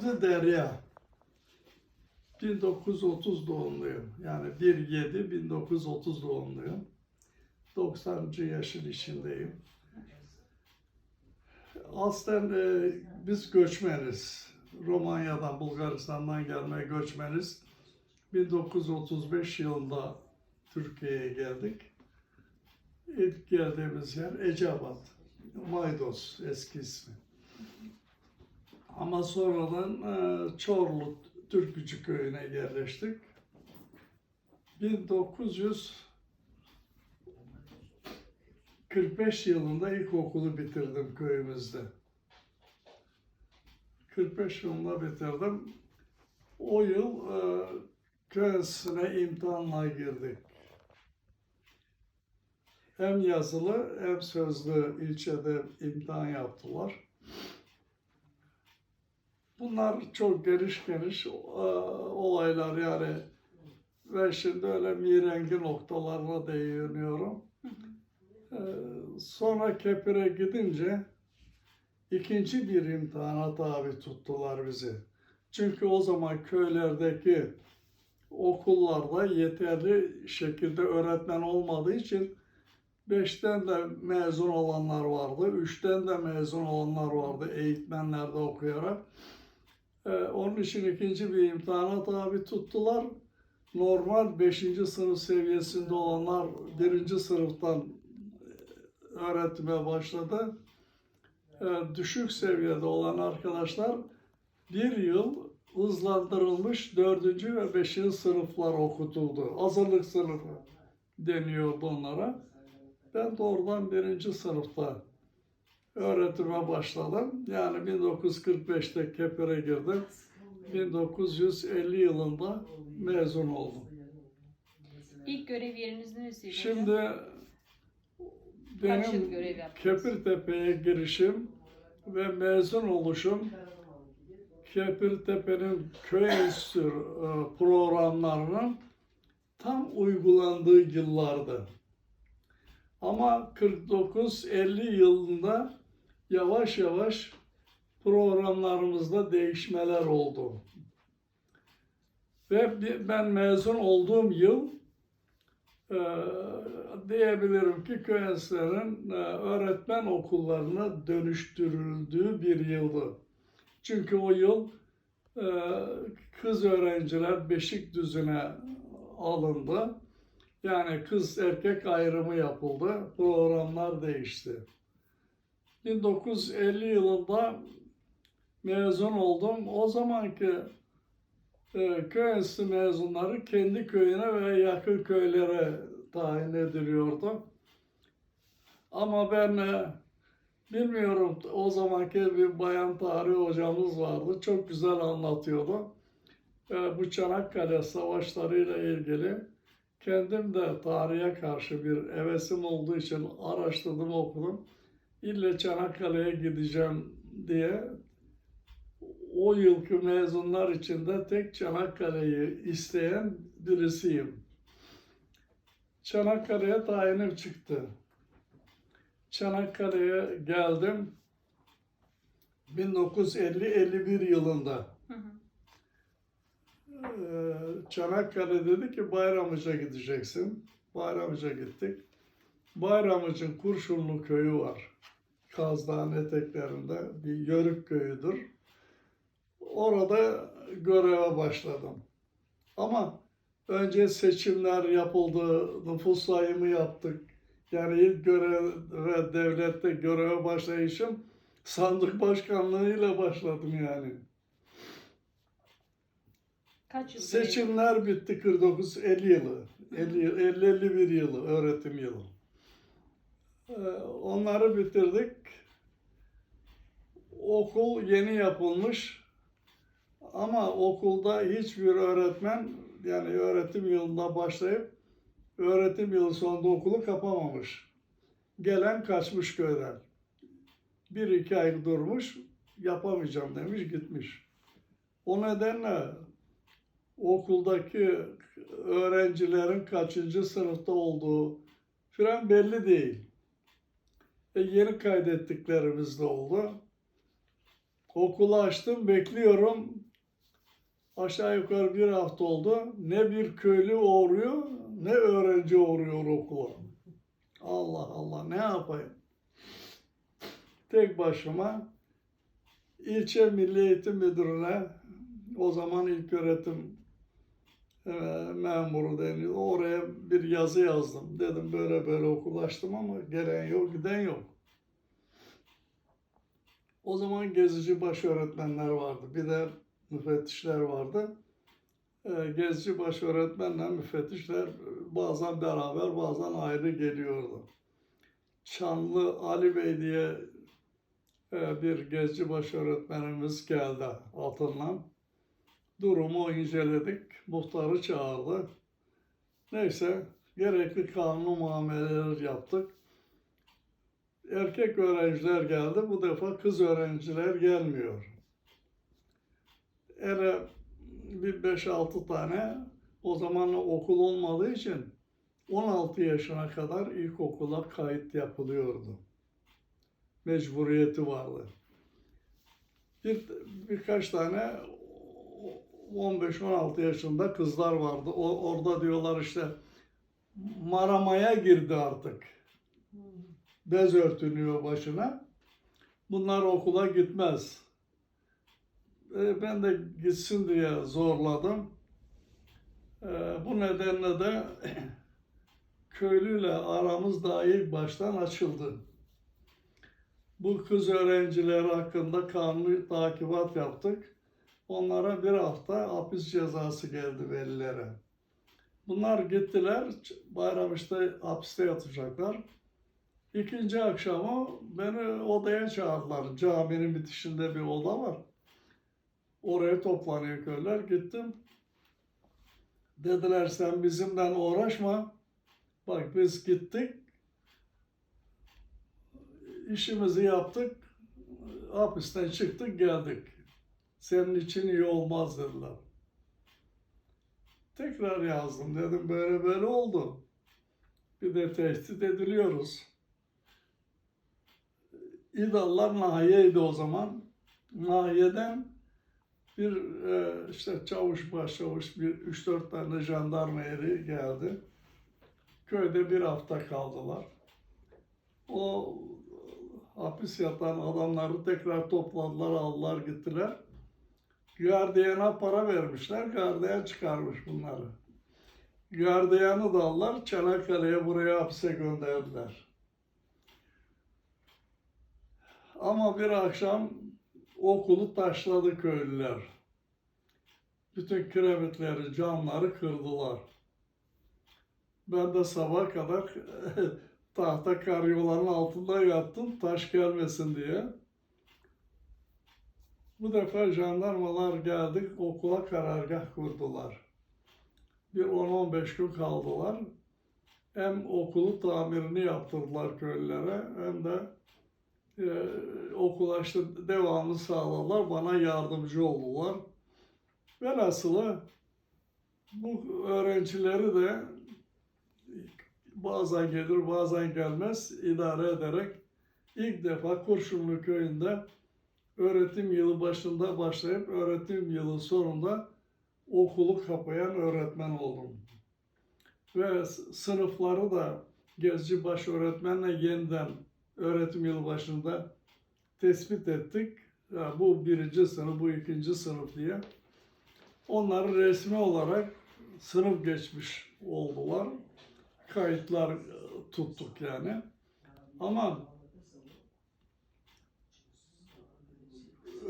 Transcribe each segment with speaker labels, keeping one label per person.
Speaker 1: Avcı Derya. 1930 doğumluyum. Yani 1-7-1930 doğumluyum. 90. yaşın içindeyim. Aslen e, biz göçmeniz. Romanya'dan, Bulgaristan'dan gelme göçmeniz. 1935 yılında Türkiye'ye geldik. İlk geldiğimiz yer Eceabat. Maydos eski ismi. Ama sonradan e, Çorlu Türkücü köyüne yerleştik. 1945 yılında ilkokulu bitirdim köyümüzde. 45 yılında bitirdim. O yıl e, köy imtihanla girdik. Hem yazılı hem sözlü ilçede imtihan yaptılar. Bunlar çok geniş geniş e, olaylar yani. Ve şimdi öyle mirengi noktalarına değiniyorum. E, sonra Kepir'e gidince ikinci bir imtihana tabi tuttular bizi. Çünkü o zaman köylerdeki okullarda yeterli şekilde öğretmen olmadığı için beşten de mezun olanlar vardı, üçten de mezun olanlar vardı eğitmenlerde okuyarak. Ee, onun için ikinci bir imtihana tabi tuttular. Normal 5. sınıf seviyesinde olanlar birinci sınıftan öğretime başladı. Ee, düşük seviyede olan arkadaşlar bir yıl hızlandırılmış dördüncü ve beşinci sınıflar okutuldu. Hazırlık sınıfı deniyordu onlara. Ben de oradan birinci sınıfta öğretime başladım. Yani 1945'te Kepir'e girdim. 1950 yılında mezun oldum.
Speaker 2: İlk görev yeriniz neresiydi?
Speaker 1: Şimdi
Speaker 2: Kaç yıl
Speaker 1: benim
Speaker 2: yaptınız?
Speaker 1: Kepirtepe'ye girişim ve mezun oluşum Kepirtepe'nin köy enstitüsü e, programlarının tam uygulandığı yıllardı. Ama 49-50 yılında yavaş yavaş programlarımızda değişmeler oldu. Ve ben mezun olduğum yıl e, diyebilirim ki köy e, öğretmen okullarına dönüştürüldüğü bir yıldı. Çünkü o yıl e, kız öğrenciler Beşikdüzü'ne alındı. Yani kız erkek ayrımı yapıldı. Programlar değişti. 1950 yılında mezun oldum. O zamanki e, köy enstitüsü mezunları kendi köyüne ve yakın köylere tayin ediliyordu. Ama ben e, bilmiyorum o zamanki bir bayan tarihi hocamız vardı. Çok güzel anlatıyordu. E, bu Çanakkale savaşlarıyla ilgili kendim de tarihe karşı bir hevesim olduğu için araştırdım, okudum. İlle Çanakkale'ye gideceğim diye o yılki mezunlar içinde tek Çanakkale'yi isteyen birisiyim. Çanakkale'ye tayinim çıktı. Çanakkale'ye geldim 1950-51 yılında.
Speaker 2: Hı hı.
Speaker 1: Ee, Çanakkale dedi ki Bayramıca gideceksin. Bayramıca gittik. Bayramıcı'nın Kurşunlu köyü var. Kaz Dağı'nın eteklerinde bir yörük köyüdür. Orada göreve başladım. Ama önce seçimler yapıldı, nüfus sayımı yaptık. Yani ilk görev ve devlette göreve başlayışım sandık başkanlığıyla başladım yani.
Speaker 2: Kaç yıl
Speaker 1: Seçimler bitti 49 50 yılı. 50 yıl- 50 51 yılı öğretim yılı. Ee, Onları bitirdik. Okul yeni yapılmış. Ama okulda hiçbir öğretmen yani öğretim yılında başlayıp öğretim yılı sonunda okulu kapamamış. Gelen kaçmış köyden. Bir iki ay durmuş, yapamayacağım demiş, gitmiş. O nedenle okuldaki öğrencilerin kaçıncı sınıfta olduğu filan belli değil. E, yeni kaydettiklerimiz de oldu. Okulu açtım, bekliyorum. Aşağı yukarı bir hafta oldu. Ne bir köylü uğruyor, ne öğrenci uğruyor okula. Allah Allah, ne yapayım? Tek başıma ilçe Milli Eğitim Müdürü'ne, o zaman ilk öğretim memuru deniyor. Oraya bir yazı yazdım. Dedim böyle böyle okul açtım ama gelen yok, giden yok. O zaman gezici baş öğretmenler vardı. Bir de müfettişler vardı. Ee, gezici baş öğretmenle müfettişler bazen beraber bazen ayrı geliyordu. Çanlı Ali Bey diye e, bir gezici baş öğretmenimiz geldi altından. Durumu inceledik. Muhtarı çağırdı. Neyse gerekli kanun muameleler yaptık erkek öğrenciler geldi. Bu defa kız öğrenciler gelmiyor. Ele bir 5-6 tane o zaman okul olmadığı için 16 yaşına kadar ilkokula kayıt yapılıyordu. Mecburiyeti vardı. Bir, birkaç tane 15-16 yaşında kızlar vardı. O, orada diyorlar işte maramaya girdi artık bez örtünüyor başına. Bunlar okula gitmez. E, ben de gitsin diye zorladım. E, bu nedenle de köylüyle aramız daha ilk baştan açıldı. Bu kız öğrenciler hakkında kanuni takibat yaptık. Onlara bir hafta hapis cezası geldi velilere. Bunlar gittiler, bayram işte hapiste yatacaklar. İkinci akşamı beni odaya çağırdılar. Caminin bitişinde bir oda var. Oraya toplanıyor köylüler. Gittim. Dediler sen bizimle uğraşma. Bak biz gittik. İşimizi yaptık. Hapisten çıktık geldik. Senin için iyi olmaz dediler. Tekrar yazdım. Dedim böyle böyle oldu. Bir de tehdit ediliyoruz. İdallar Nahiye'ydi o zaman. Nahiye'den bir e, işte çavuş başçavuş bir üç dört tane jandarma eri geldi. Köyde bir hafta kaldılar. O hapis yatan adamları tekrar topladılar, aldılar gittiler. Gardiyana para vermişler, gardiyan çıkarmış bunları. Gardiyanı da aldılar, Çanakkale'ye buraya hapse gönderdiler. Ama bir akşam okulu taşladı köylüler. Bütün kiremitleri, camları kırdılar. Ben de sabah kadar tahta karyolanın altında yattım taş gelmesin diye. Bu defa jandarmalar geldi okula karargah kurdular. Bir 10-15 gün kaldılar. Hem okulu tamirini yaptırdılar köylülere hem de e, okula işte devamlı sağladılar. Bana yardımcı oldular. Velhasılı bu öğrencileri de bazen gelir bazen gelmez idare ederek ilk defa Kurşunlu köyünde öğretim yılı başında başlayıp öğretim yılı sonunda okulu kapayan öğretmen oldum. Ve sınıfları da Gezci baş öğretmenle yeniden öğretim yılı başında tespit ettik. Ya bu birinci sınıf, bu ikinci sınıf diye. Onları resmi olarak sınıf geçmiş oldular. Kayıtlar e, tuttuk yani. Ama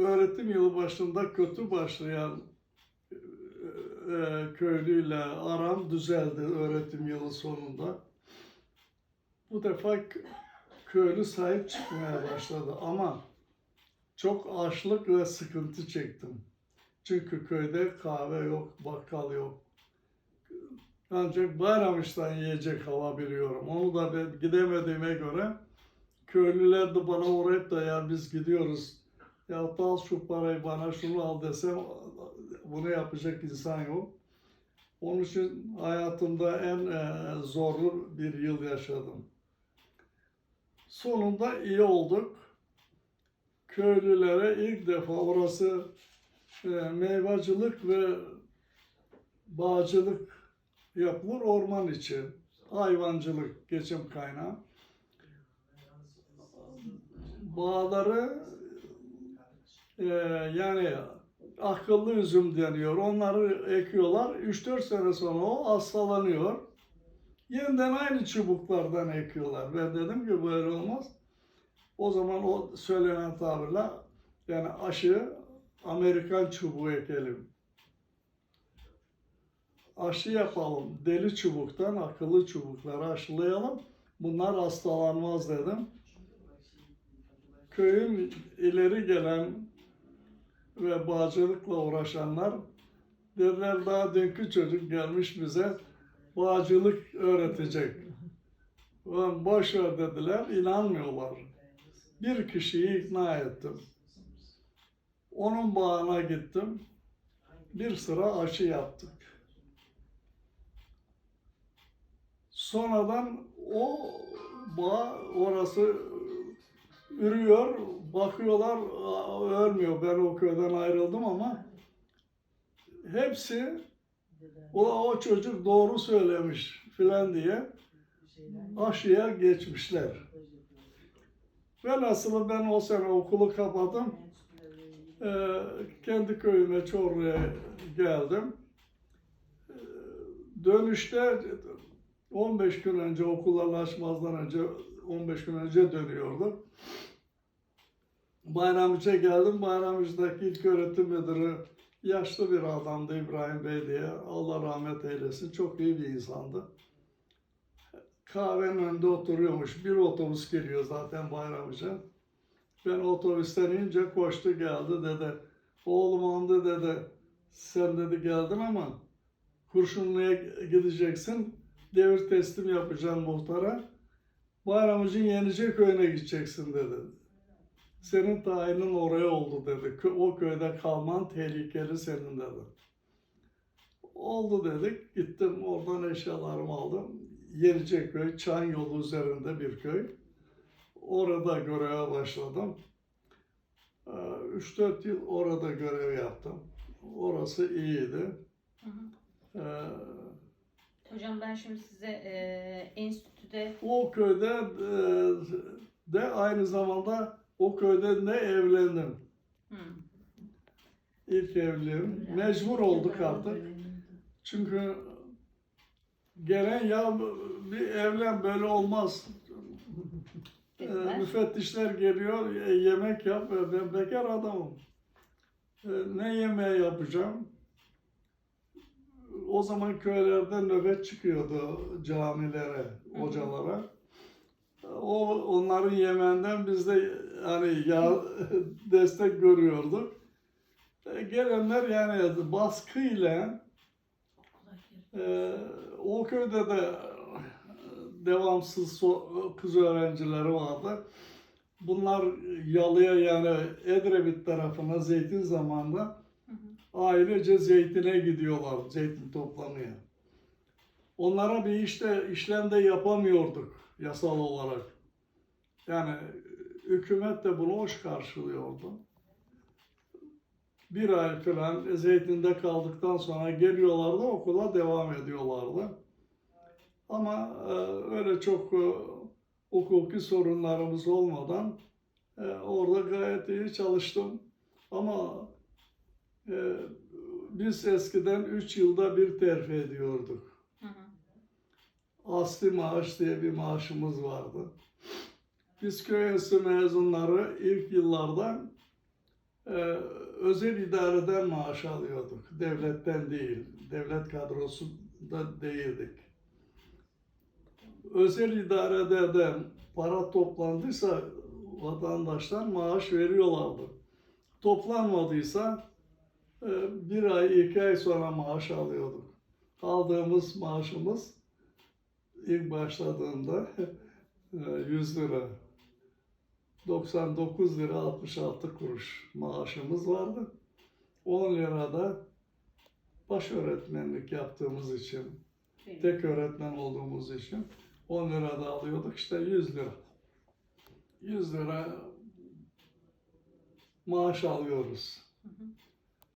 Speaker 1: öğretim yılı başında kötü başlayan e, e, köylüyle aram düzeldi öğretim yılı sonunda. Bu defa köylü sahip çıkmaya başladı ama çok açlık ve sıkıntı çektim. Çünkü köyde kahve yok, bakkal yok. Ancak Bayramış'tan yiyecek alabiliyorum. Onu da ben gidemediğime göre köylüler de bana uğrayıp da ya biz gidiyoruz. Ya al şu parayı bana şunu al desem bunu yapacak insan yok. Onun için hayatımda en e, zorlu bir yıl yaşadım. Sonunda iyi olduk. köylülere ilk defa orası e, meyvacılık ve bağcılık yapılır orman içi. Hayvancılık geçim kaynağı. Bağları e, yani akıllı üzüm deniyor. Onları ekiyorlar. 3-4 sene sonra o hastalanıyor. Yeniden aynı çubuklardan ekiyorlar. Ben dedim ki böyle olmaz. O zaman o söylenen tabirle yani aşı Amerikan çubuğu ekelim. Aşı yapalım. Deli çubuktan akıllı çubukları aşılayalım. Bunlar hastalanmaz dedim. Köyün ileri gelen ve bağcılıkla uğraşanlar dediler daha dünkü çocuk gelmiş bize bağcılık öğretecek. Ulan boş dediler, inanmıyorlar. Bir kişiyi ikna ettim. Onun bağına gittim. Bir sıra aşı yaptık. Sonradan o bağ orası ürüyor, bakıyorlar ölmüyor. Ben o köyden ayrıldım ama hepsi o, o çocuk doğru söylemiş filan diye aşıya geçmişler. Velhasılı ben o sene okulu kapadım. Ee, kendi köyüme Çorlu'ya geldim. Ee, dönüşte 15 gün önce okullar açmazdan önce 15 gün önce dönüyordum. Bayramıca geldim. Bayramıcı'daki ilk öğretim müdürü yaşlı bir adamdı İbrahim Bey diye. Allah rahmet eylesin. Çok iyi bir insandı. Kahvenin önünde oturuyormuş. Bir otobüs geliyor zaten Bayramıca. Ben otobüsten ince koştu geldi dedi. Oğlum andı dedi. Sen dedi geldin ama Kurşunlu'ya gideceksin. Devir teslim yapacaksın muhtara. Bayramıcı'nın Yenice köyüne gideceksin dedi. Senin tayinin oraya oldu dedi. O köyde kalman tehlikeli senin dedi. Oldu dedik. Gittim oradan eşyalarımı aldım. Yeniceköy, Çan yolu üzerinde bir köy. Orada göreve başladım. Ee, 3-4 yıl orada görev yaptım. Orası iyiydi.
Speaker 2: Hı hı.
Speaker 1: Ee,
Speaker 2: Hocam ben şimdi size e, enstitüde
Speaker 1: O köyde e, de aynı zamanda o köyde de evlendim.
Speaker 2: hı,
Speaker 1: İlk evliliğim. Mecbur olduk artık. Çünkü gelen ya bir evlen böyle olmaz. E, müfettişler geliyor "E, yemek yap. E, Ben bekar adamım. E, ne yemeği yapacağım? O zaman köylerde nöbet çıkıyordu camilere,
Speaker 2: hı.
Speaker 1: hocalara. O onların yemeğinden biz de hani ya destek görüyorduk. E, Gelenler yani baskıyla e, o köyde de devamsız so- kız öğrencileri vardı. Bunlar yalıya yani Edremit tarafına zeytin zamanında
Speaker 2: Hı hı.
Speaker 1: ailece zeytine gidiyorlar zeytin toplamaya. Onlara bir işte işlem de yapamıyorduk yasal olarak. Yani hükümet de bunu hoş karşılıyordu. Bir ay falan zeytinde kaldıktan sonra geliyorlardı okula devam ediyorlardı. Ama e, öyle çok e, hukuki sorunlarımız olmadan e, orada gayet iyi çalıştım. Ama biz eskiden 3 yılda bir terfi ediyorduk.
Speaker 2: Hı hı.
Speaker 1: Asli maaş diye bir maaşımız vardı. Enstitüsü mezunları ilk yıllarda e, özel idareden maaş alıyorduk. Devletten değil, devlet kadrosunda değildik. Özel idarede de para toplandıysa vatandaşlar maaş veriyorlardı. Toplanmadıysa e, bir ay, iki ay sonra maaş alıyorduk. Aldığımız maaşımız ilk başladığımda e, 100 lira. 99 lira 66 kuruş maaşımız vardı. 10 lira da baş öğretmenlik yaptığımız için,
Speaker 2: Benim.
Speaker 1: tek öğretmen olduğumuz için 10 lira da alıyorduk. İşte 100 lira. 100 lira maaş alıyoruz.
Speaker 2: Hı hı.